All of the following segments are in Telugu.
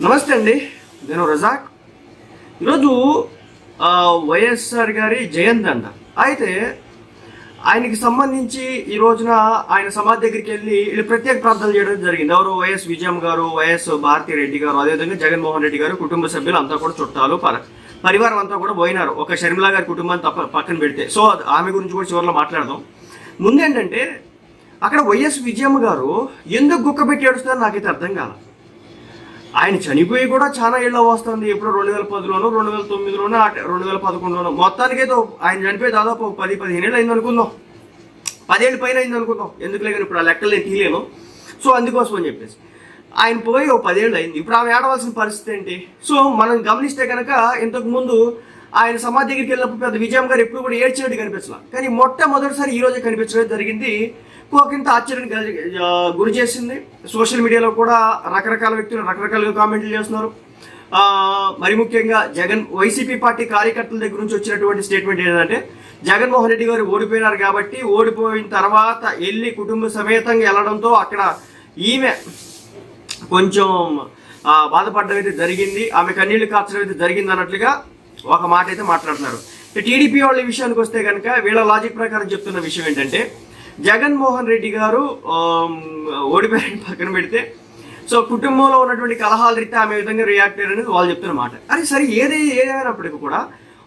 నమస్తే అండి. నేను రజాక్. ఈరోజు వైఎస్ఆర్ గారి జయంతి అంట. అయితే ఆయనకి సంబంధించి ఈ రోజున ఆయన సమాధి దగ్గరికి వెళ్ళి వీళ్ళు ప్రత్యేక ప్రార్థన చేయడం జరిగింది. ఎవరు? వైఎస్ విజయం గారు వైఎస్ భారతీ రెడ్డి గారు అదేవిధంగా జగన్మోహన్ రెడ్డి గారు కుటుంబ సభ్యులు అంతా కూడా చుట్టాలు పర పరివారం అంతా కూడా పోయినారు. ఒక షర్మిలా గారి కుటుంబాన్ని తప్ప పక్కన పెడితే. సో ఆమె గురించి కూడా చివరిలో మాట్లాడదాం. ముందేంటంటే అక్కడ వైఎస్ విజయమ్మ గారు ఎందుకు గుక్క పెట్టి ఏడుస్తున్నారో నాకైతే అర్థం కాల. ఆయన చనిపోయి కూడా చాలా ఏళ్ళ వస్తుంది. ఎప్పుడు రెండు వేల పదిలోనో రెండు వేల తొమ్మిదిలోనో రెండు వేల పదకొండులోనో. మొత్తానికైతే ఆయన చనిపోయి దాదాపు పది పదిహేను ఏళ్ళు అయింది అనుకుందాం పదేళ్ళు పైన అయింది అనుకుందాం ఎందుకు లేక ఇప్పుడు ఆ లెక్కలు నేను తీయలేను. సో అందుకోసం అని చెప్పేసి. ఆయన పోయి ఓ పదేళ్ళు అయింది. ఇప్పుడు ఆమె ఆడవలసిన పరిస్థితి ఏంటి? సో మనం గమనిస్తే కనుక ఇంతకు ముందు ఆయన సమాధి దగ్గరికి వెళ్ళినప్పుడు పెద్ద విజయం గారు ఎప్పుడు కూడా ఏడ్చినట్టు కనిపించాల. కానీ మొట్టమొదటిసారి ఈ రోజే కనిపించడం జరిగింది. కోకింత ఆశ్చర్యం గురి చేసింది. సోషల్ మీడియాలో కూడా రకరకాల వ్యక్తులు రకరకాలుగా కామెంట్లు చేస్తున్నారు. మరి ముఖ్యంగా జగన్ వైసీపీ పార్టీ కార్యకర్తల దగ్గర నుంచి వచ్చినటువంటి స్టేట్మెంట్ ఏంటంటే జగన్మోహన్ రెడ్డి గారు ఓడిపోయినారు కాబట్టి ఓడిపోయిన తర్వాత వెళ్ళి కుటుంబ సమేతంగా వెళ్ళడంతో అక్కడ ఈమె కొంచెం బాధపడడం అయితే జరిగింది. ఆమె కన్నీళ్ళు కాచడం అయితే జరిగింది అన్నట్లుగా ఒక మాట అయితే మాట్లాడుతున్నారు. టీడీపీ వాళ్ళ విషయానికి వస్తే కనుక వీళ్ళ లాజిక్ ప్రకారం చెప్తున్న విషయం ఏంటంటే జగన్మోహన్ రెడ్డి గారు ఓడిపోయారని పక్కన పెడితే సో కుటుంబంలో ఉన్నటువంటి కలహాల రీత్యా ఆమె విధంగా రియాక్ట్ అయ్యారు అనేది వాళ్ళు చెప్తున్న మాట. అరే సరే ఏది ఏదైనప్పటికీ కూడా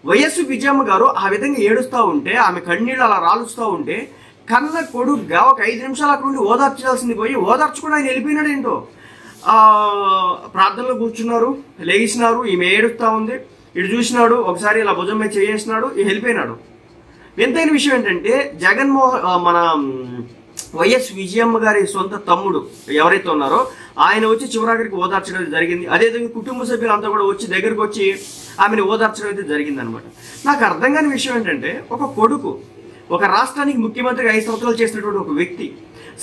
వైఎస్ విజయమ్మ గారు ఆ విధంగా ఏడుస్తూ ఉంటే ఆమె కన్నీళ్ళు అలా రాలుస్తూ ఉంటే కన్న కొడుగ్గా ఒక ఐదు నిమిషాలు అక్కడ ఉండి ఓదార్చాల్సింది పోయి ఓదార్చకుండా ఆయన వెళ్ళిపోయినాడు ఏంటో ప్రార్థనలో కూర్చున్నారు లేచినారు ఈమె ఏడుస్తూ ఉంది. ఇటు చూసినాడు ఒకసారి ఇలా భుజం మీద చేసినాడు ఈ వెళ్ళిపోయినాడు వింతైన విషయం ఏంటంటే జగన్మోహన్ మన వైఎస్ విజయమ్మ గారి సొంత తమ్ముడు ఎవరైతే ఉన్నారో ఆయన వచ్చి చివరాఖరికి ఓదార్చడం జరిగింది. అదేవిధంగా కుటుంబ సభ్యులంతా కూడా వచ్చి దగ్గరకు వచ్చి ఆమెను ఓదార్చడం అయితే జరిగింది అనమాట నాకు అర్థం కాని విషయం ఏంటంటే ఒక కొడుకు ఒక రాష్ట్రానికి ముఖ్యమంత్రిగా ఐదు సంవత్సరాలు చేసినటువంటి ఒక వ్యక్తి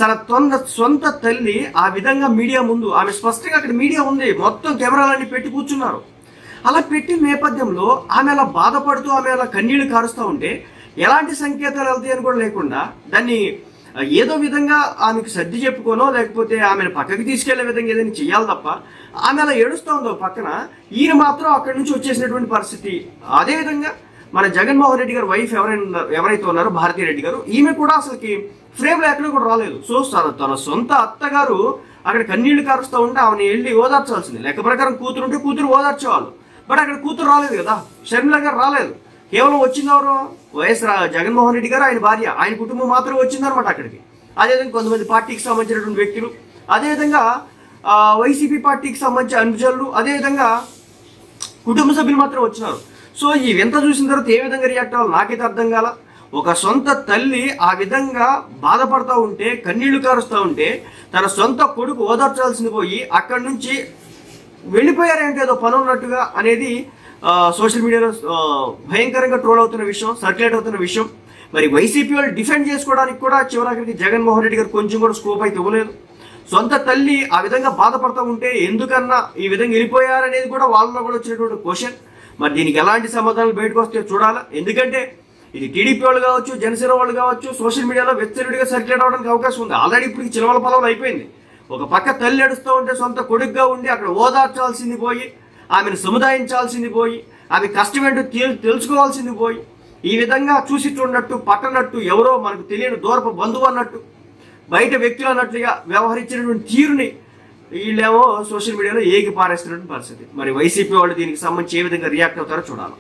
తన తొంద సొంత తల్లి ఆ విధంగా మీడియా ముందు ఆమె స్పష్టంగా అక్కడ మీడియా ఉంది. మొత్తం కెమెరాలన్నీ పెట్టి కూర్చున్నారు. అలా పెట్టిన నేపథ్యంలో ఆమె అలా బాధపడుతూ ఆమె అలా కన్నీళ్ళు కారుస్తూ ఉంటే ఎలాంటి సంకేతాలు వెళ్తాయని కూడా లేకుండా దాన్ని ఏదో విధంగా ఆమెకు సర్ది చెప్పుకోనో లేకపోతే ఆమెను పక్కకి తీసుకెళ్ళే విధంగా ఏదైనా చేయాలి తప్ప ఆమె అలా ఏడుస్తూ ఉందో పక్కన ఈయన మాత్రం అక్కడి నుంచి వచ్చేసినటువంటి పరిస్థితి. అదేవిధంగా మన జగన్మోహన్ రెడ్డి గారు వైఫ్ ఎవరైనా ఉన్నారు- ఎవరైతే ఉన్నారో భారతీ రెడ్డి గారు ఈమె కూడా అసలుకి ఫ్రేమ్లో ఎక్కడ కూడా రాలేదు. సో తన తన సొంత అత్తగారు అక్కడ కన్నీళ్ళు కారుస్తూ ఉంటే ఆమెను వెళ్ళి ఓదార్చాల్సింది. లెక్క ప్రకారం కూతురు ఉంటే కూతురు ఓదార్చేవాళ్ళు. బట్ అక్కడ కూతురు రాలేదు కదా. షర్మిల గారు రాలేదు. కేవలం వచ్చింది ఎవరు? వైఎస్ రా- జగన్మోహన్ రెడ్డి గారు ఆయన భార్య. ఆయన కుటుంబం మాత్రం వచ్చిందనమాట అక్కడికి. అదేవిధంగా కొంతమంది పార్టీకి సంబంధించినటువంటి వ్యక్తులు. అదేవిధంగా వైసీపీ పార్టీకి సంబంధించిన అనుచరులు. అదేవిధంగా కుటుంబ సభ్యులు మాత్రం వచ్చినారు. సో ఈ వింత చూసిన తర్వాత ఏ విధంగా రియాక్ట్ అవ్వాలి నాకైతే అర్థం కాలా. ఒక సొంత తల్లి ఆ విధంగా బాధపడుతూ ఉంటే కన్నీళ్ళు కారుస్తూ ఉంటే తన సొంత కొడుకు ఓదార్చాల్సింది పోయి అక్కడి నుంచి వెళ్ళిపోయారంటే ఏదో పని ఉన్నట్టుగా అనేది సోషల్ మీడియాలో భయంకరంగా ట్రోల్ అవుతున్న విషయం సర్క్యులేట్ అవుతున్న విషయం. మరి వైసీపీ వాళ్ళు డిఫెండ్ చేసుకోవడానికి కూడా చివరికి జగన్మోహన్ రెడ్డి గారు కొంచెం కూడా స్కోప్ అయితే ఇవ్వలేదు. సొంత తల్లి ఆ విధంగా బాధపడుతూ ఉంటే ఎందుకన్నా ఈ విధంగా వెళ్ళిపోయారనేది కూడా వాళ్ళలో కూడా వచ్చినటువంటి క్వశ్చన్. మరి దీనికి ఎలాంటి సమాధానాలు బయటకు వస్తే చూడాలా? ఎందుకంటే ఇది టీడీపీ వాళ్ళు కావచ్చు జనసేన వాళ్ళు కావచ్చు సోషల్ మీడియాలో వెచ్చరుడిగా సర్క్యులేట్ అవడానికి అవకాశం ఉంది. ఆల్రెడీ ఇప్పుడు చిలవల పొలం అయిపోయింది. ఒక పక్క తల్లి ఏడుస్తూ ఉంటే సొంత కొడుగ్గా ఉండి అక్కడ ఓదార్చాల్సింది పోయి ఆమెను సముదాయించాల్సింది పోయి ఆమె కష్టమేంటో తెలు- తెలుసుకోవాల్సింది పోయి ఈ విధంగా చూసి చూడనట్టు పట్టనట్టు ఎవరో మనకు తెలియని దూరపు బంధువు అన్నట్టు బయట వ్యక్తులు అన్నట్లుగా వ్యవహరించినటువంటి తీరుని వీళ్ళేమో సోషల్ మీడియాలో ఏగి పారేస్తున్నటువంటి పరిస్థితి. మరి వైసీపీ వాళ్ళు దీనికి సంబంధించి ఏ విధంగా రియాక్ట్ అవుతారో చూడాలి.